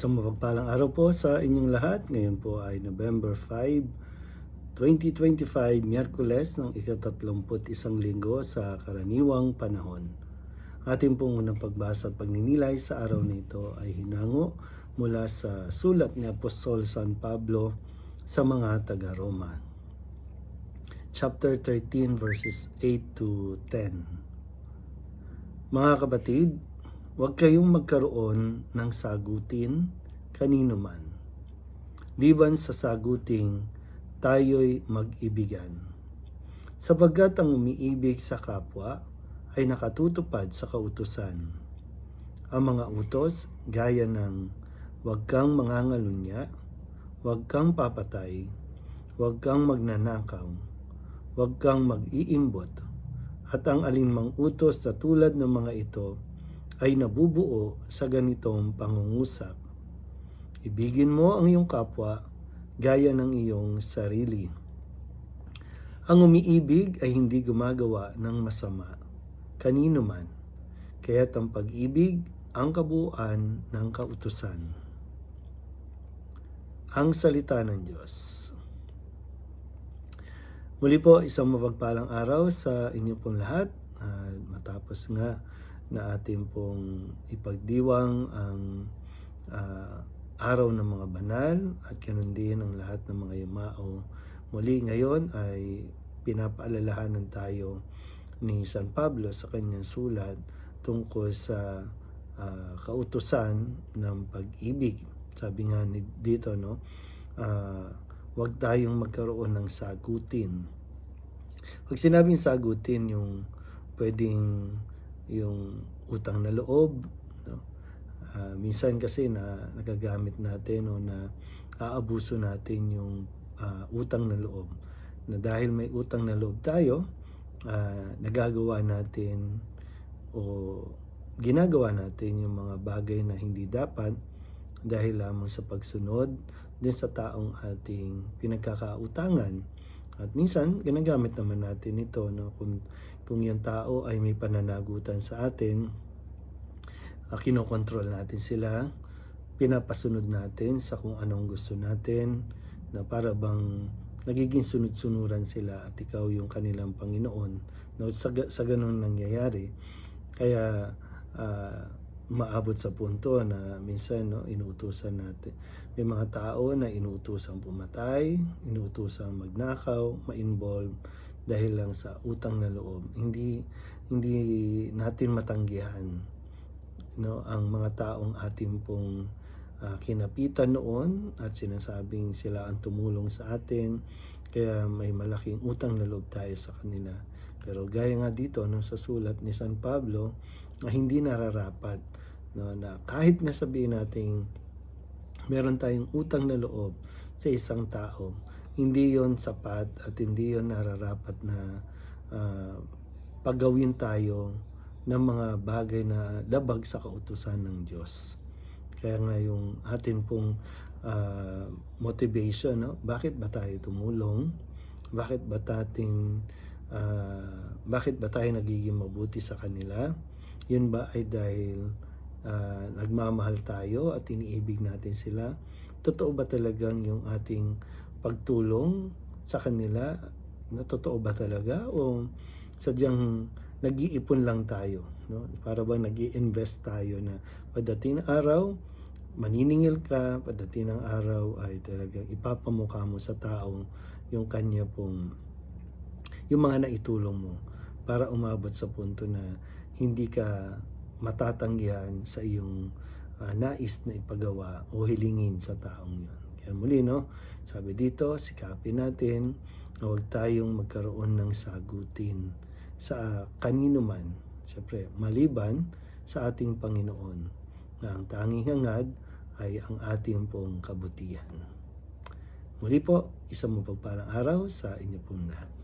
Isang mapagpalang araw po sa inyong lahat. Ngayon po ay November 5, 2025, Miyerkules ng ikatatlumput isang linggo sa karaniwang panahon. Ating pong unang pagbasa at pagninilay sa araw na ito ay hinango mula sa sulat ni Apostol San Pablo sa mga taga-Roma. Chapter 13 verses 8 to 10. Mga kapatid, Huwag kayong magkaroon ng sagutin kanino man. Liban sa saguting, tayo'y mag-ibigan. Sapagkat ang umiibig sa kapwa ay nakatutupad sa kautusan. Ang mga utos gaya ng huwag kang mangangalunya, huwag kang papatay, huwag kang magnanakaw, huwag kang mag-iimbot, at ang alinmang utos na tulad ng mga ito ay nabubuo sa ganitong pangungusap. Ibigin mo ang iyong kapwa gaya ng iyong sarili. Ang umiibig ay hindi gumagawa ng masama kanino man, kaya't ang pag-ibig ang kabuuan ng kautusan. Ang salita ng Diyos. Muli po, isang mapagpalang araw sa inyo pong lahat. Uh, matapos nga na ating pong ipagdiwang ang uh, araw ng mga banal at ganun din ang lahat ng mga yumao. Muli ngayon ay pinapaalalahanan tayo ni San Pablo sa kanyang sulat tungkol sa uh, kautusan ng pag-ibig. Sabi nga dito no, uh, huwag tayong magkaroon ng sagutin. Pag sinabing sagutin yung pwedeng yung utang na loob no? uh, minsan kasi na nagagamit natin o na aabuso natin yung uh, utang na loob na dahil may utang na loob tayo uh, nagagawa natin o ginagawa natin yung mga bagay na hindi dapat dahil lamang sa pagsunod din sa taong ating pinagkakautangan at minsan, ginagamit naman natin ito no? kung, kung yung tao ay may pananagutan sa atin, uh, kinokontrol natin sila, pinapasunod natin sa kung anong gusto natin, na para bang nagiging sunod-sunuran sila at ikaw yung kanilang Panginoon. No, sa, sa ganun nangyayari. Kaya uh, maabot sa punto na minsan no, inuutusan natin. May mga tao na inuutusan pumatay, inuutusan magnakaw, ma-involve dahil lang sa utang na loob. Hindi hindi natin matanggihan no ang mga taong atin pong uh, kinapitan noon at sinasabing sila ang tumulong sa atin kaya may malaking utang na loob tayo sa kanila. Pero gaya nga dito no, sa sulat ni San Pablo, na hindi nararapat no, na kahit na sabihin natin meron tayong utang na loob sa isang tao, hindi yon sapat at hindi yon nararapat na uh, paggawin tayo ng mga bagay na labag sa kautusan ng Diyos. Kaya nga yung atin pong uh, motivation, no? bakit ba tayo tumulong? Bakit ba tating uh, bakit ba tayo nagiging mabuti sa kanila? Yun ba ay dahil uh, nagmamahal tayo at iniibig natin sila? Totoo ba talagang yung ating pagtulong sa kanila? Na totoo ba talaga? O sadyang nag-iipon lang tayo? No? Para bang nag invest tayo na pagdating ng araw, maniningil ka, pagdating ng araw ay talagang ipapamukha mo sa tao yung kanya pong yung mga naitulong mo para umabot sa punto na hindi ka matatanggihan sa iyong uh, nais na ipagawa o hilingin sa taong yon. Kaya muli, no, sabi dito, sikapin natin na huwag tayong magkaroon ng sagutin sa kanino man, siyempre, maliban sa ating Panginoon, na ang tanging hangad ay ang ating pong kabutihan. Muli po, isang mapagpalang araw sa inyo pong lahat.